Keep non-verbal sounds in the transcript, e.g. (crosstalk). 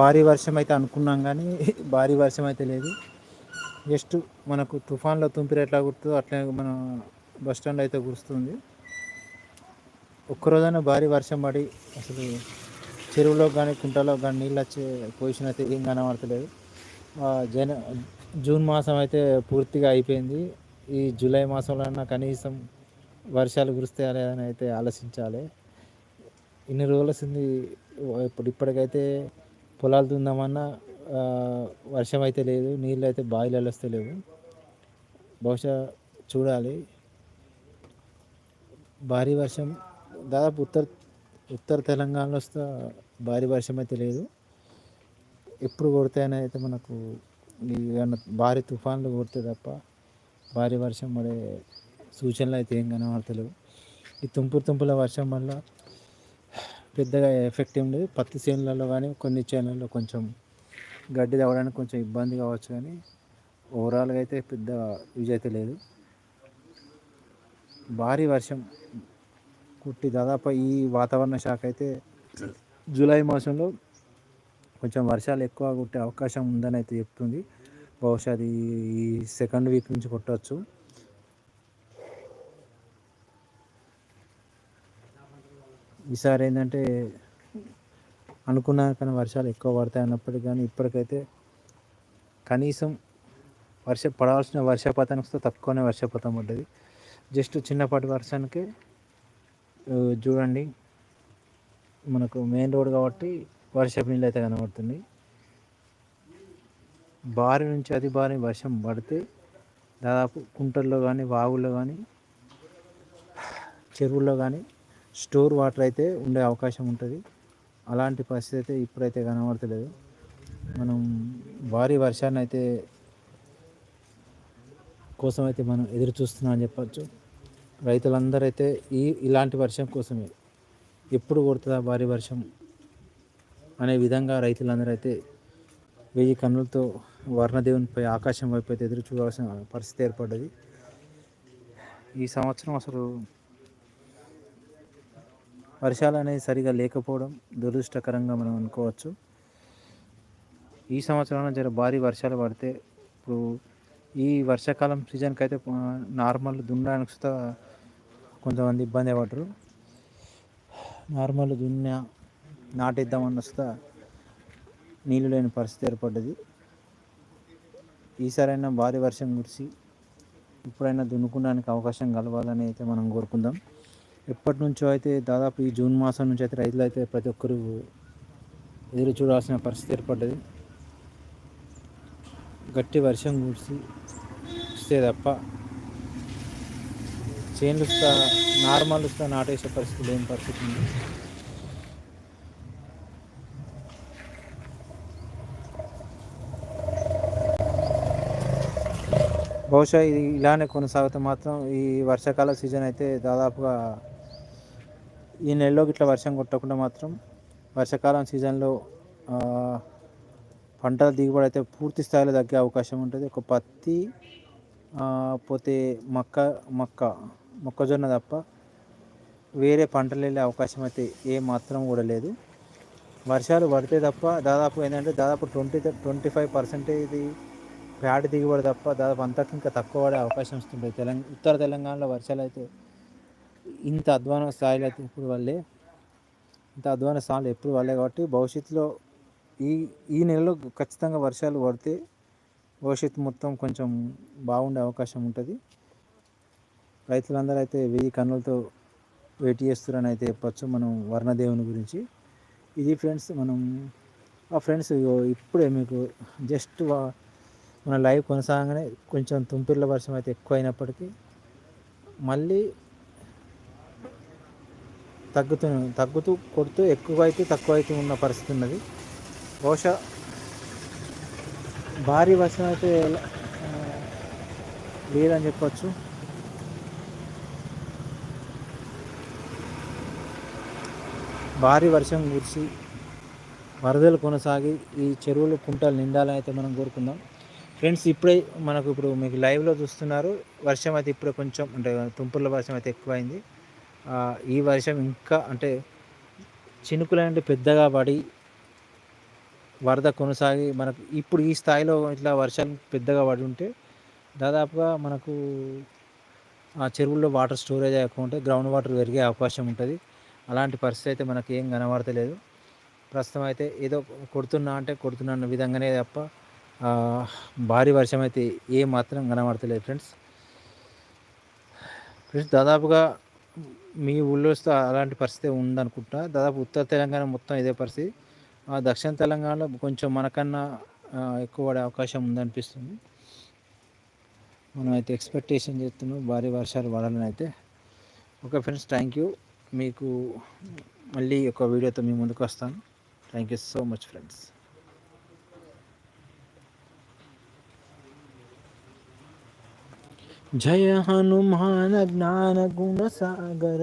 భారీ వర్షం అయితే అనుకున్నాం కానీ (laughs) భారీ వర్షం అయితే లేదు. జస్ట్ మనకు తుఫాన్లో తుంపిరి ఎట్లా కుడుతుందో అట్లే మన బస్ స్టాండ్ అయితే కురుస్తుంది ఒక్కరోజైనా భారీ వర్షం పడి అసలు చెరువులో కానీ కుంటలో కానీ నీళ్ళు వచ్చే పొజిషన్ అయితే ఏం కనబడతలేదు. జన జూన్ మాసం అయితే పూర్తిగా అయిపోయింది. ఈ జూలై మాసంలో కనీసం వర్షాలు కురుస్తాయా లేదని అయితే ఆలోచించాలి. ఇన్ని రోజుల ఇప్పుడు ఇప్పటికైతే పొలాలు దుందామన్నా వర్షం అయితే లేదు నీళ్ళు అయితే బావిలలో వస్తలేవు బహుశా చూడాలి. భారీ వర్షం దాదాపు ఉత్తర ఉత్తర తెలంగాణలో వస్తే భారీ వర్షం అయితే లేదు. ఎప్పుడు కొడతాయని అయితే మనకు ఏమన్నా భారీ తుఫాన్లు కొడితే తప్ప భారీ వర్షం పడే సూచనలు అయితే ఏం కనబడతలేవు. ఈ తుంపురు తుంపుల వర్షం వల్ల పెద్దగా ఎఫెక్ట్ ఏం లేదు. పత్తి చేనులలో కానీ కొన్ని చేనులలో కొంచెం గడ్డి తవ్వడానికి కొంచెం ఇబ్బంది కావచ్చు కానీ ఓవరాల్గా అయితే పెద్ద యూజ్ అయితే లేదు. భారీ వర్షం కుట్టి దాదాపు ఈ వాతావరణ శాఖ అయితే జూలై మాసంలో కొంచెం వర్షాలు ఎక్కువ కుట్టే అవకాశం ఉందని అయితే చెప్తుంది. బహుశా అది ఈ సెకండ్ వీక్ నుంచి కొట్టవచ్చు ఈసారి ఏంటంటే అనుకున్నా కానీ వర్షాలు ఎక్కువ పడతాయి అన్నప్పటికీ కానీ ఇప్పటికైతే కనీసం వర్ష పడాల్సిన వర్షపాతానికి వస్తే తక్కువనే వర్షపాతం ఉంటుంది జస్ట్ చిన్నపాటి వర్షానికి చూడండి మనకు మెయిన్ రోడ్ కాబట్టి వర్షపు నీళ్ళు అయితే కనబడుతుంది. భారీ నుంచి అతి భారీ వర్షం పడితే దాదాపు కుంటల్లో కానీ వాగుల్లో కానీ చెరువుల్లో కానీ స్టోర్ వాటర్ అయితే ఉండే అవకాశం ఉంటుంది. అలాంటి పరిస్థితి అయితే ఇప్పుడైతే కనబడతలేదు. మనం భారీ వర్షాన్ని అయితే కోసం అయితే మనం ఎదురు చూస్తున్నాం అని చెప్పచ్చు. రైతులందరూ అయితే ఈ ఇలాంటి వర్షం కోసమే ఎప్పుడు కొడుతుందా భారీ వర్షం అనే విధంగా రైతులందరూ అయితే వెయ్యి కన్నులతో వర్ణదేవునిపై ఆకాశం వైపు అయితే ఎదురు చూడాల్సిన పరిస్థితి ఏర్పడ్డది. ఈ సంవత్సరం అసలు వర్షాలు అనేది సరిగా లేకపోవడం దురదృష్టకరంగా మనం అనుకోవచ్చు. ఈ సంవత్సరంలో జర భారీ వర్షాలు పడితే ఇప్పుడు ఈ వర్షాకాలం సీజన్కి అయితే నార్మల్ దున్నడానికి సుతా కొంతమంది ఇబ్బంది పడరు. నార్మల్ దున్న నాటిద్దామన్న సుతా నీళ్ళు లేని పరిస్థితి ఏర్పడ్డది. ఈసారైనా భారీ వర్షం కురిసి ఇప్పుడైనా దున్నుకోవడానికి అవకాశం కలవాలని అయితే మనం కోరుకుందాం. ఎప్పటి నుంచో అయితే దాదాపు ఈ జూన్ మాసం నుంచి అయితే రైతులు అయితే ప్రతి ఒక్కరూ ఎదురు చూడాల్సిన పరిస్థితి ఏర్పడ్డది. గట్టి వర్షం కురిసి వస్తే తప్ప చేన్లు ఇస్తా నార్మల్ ఇస్తా నాటేసే పరిస్థితి లేని పరిస్థితి ఉంది. బహుశా ఇది ఇలానే కొనసాగితే మాత్రం ఈ వర్షాకాల సీజన్ అయితే దాదాపుగా ఈ నెలలో ఇట్లా వర్షం కొట్టకుండా మాత్రం వర్షాకాలం సీజన్లో పంటల దిగుబడి అయితే పూర్తి స్థాయిలో తగ్గే అవకాశం ఉంటుంది. ఒక పత్తి పోతే మక్క మక్క మొక్కజొన్న తప్ప వేరే పంటలు వెళ్ళే అవకాశం అయితే ఏ మాత్రం కూడా లేదు. వర్షాలు పడితే తప్ప దాదాపు ఏంటంటే దాదాపు ట్వంటీ ట్వంటీ ఫైవ్ పర్సెంటేజ్ ఇది ప్యాడ్ దిగుబడి తప్ప దాదాపు అంతకు ఇంకా తక్కువ పడే అవకాశం వస్తుంది తెలంగాణ ఉత్తర తెలంగాణలో వర్షాలు అయితే ఇంత అధ్వాన స్థాయిలో అయితే ఇప్పుడు వల్లే ఇంత అధ్వాన స్థాయిలో ఎప్పుడు వాళ్ళే కాబట్టి భవిష్యత్తులో ఈ ఈ నెలలో ఖచ్చితంగా వర్షాలు పడితే భవిష్యత్తు మొత్తం కొంచెం బాగుండే అవకాశం ఉంటుంది. రైతులందరూ అయితే వెయ్యి కన్నులతో వెయిట్ చేస్తున్నారని అయితే చెప్పచ్చు మనం వర్ణదేవుని గురించి. ఇది ఫ్రెండ్స్ మనం ఆ ఫ్రెండ్స్ ఇప్పుడే మీకు జస్ట్ మన లైవ్ కొనసాగానే కొంచెం తుంపిర్ల వర్షం అయితే ఎక్కువ అయినప్పటికీ మళ్ళీ తగ్గుతూ తగ్గుతూ కొడుతూ ఎక్కువ అయితే తక్కువ అయితే ఉన్న పరిస్థితి ఉన్నది. బహుశా భారీ వర్షం అయితే లేదని చెప్పచ్చు. భారీ వర్షం కురిసి వరదలు కొనసాగి ఈ చెరువులు కుంటలు నిండాలని అయితే మనం కోరుకుందాం. ఫ్రెండ్స్ ఇప్పుడే మనకు ఇప్పుడు మీకు లైవ్లో చూస్తున్నారు. వర్షం అయితే ఇప్పుడే కొంచెం అంటే తుంపుర్ల వర్షం అయితే ఎక్కువైంది. ఈ వర్షం ఇంకా అంటే చినుకులంటే పెద్దగా పడి వరద కొనసాగి మనకు ఇప్పుడు ఈ స్థాయిలో ఇట్లా వర్షాలు పెద్దగా పడి ఉంటే దాదాపుగా మనకు ఆ చెరువుల్లో వాటర్ స్టోరేజ్ అయ్యకుంటే గ్రౌండ్ వాటర్ పెరిగే అవకాశం ఉంటుంది. అలాంటి పరిస్థితి అయితే మనకి ఏం కనబడతలేదు. ప్రస్తుతం అయితే ఏదో కొడుతున్నా అంటే కొడుతున్న విధంగానే తప్ప భారీ వర్షం అయితే ఏ మాత్రం కనబడతలేదు ఫ్రెండ్స్. ఫ్రెండ్స్ దాదాపుగా మీ ఊళ్ళో అలాంటి పరిస్థితి ఉందనుకుంటా. దాదాపు ఉత్తర తెలంగాణ మొత్తం ఇదే పరిస్థితి. దక్షిణ తెలంగాణలో కొంచెం మనకన్నా ఎక్కువ పడే అవకాశం ఉందనిపిస్తుంది. మనం అయితే ఎక్స్పెక్టేషన్ చేస్తున్నాం. భారీ వర్షాలు పడాలని అయితే. ఓకే ఫ్రెండ్స్ థ్యాంక్ యూ మీకు మళ్ళీ ఒక వీడియోతో మీ ముందుకు వస్తాను. Thank you so much friends Jai Hanuman જ્ઞાન ગુણ સાગર.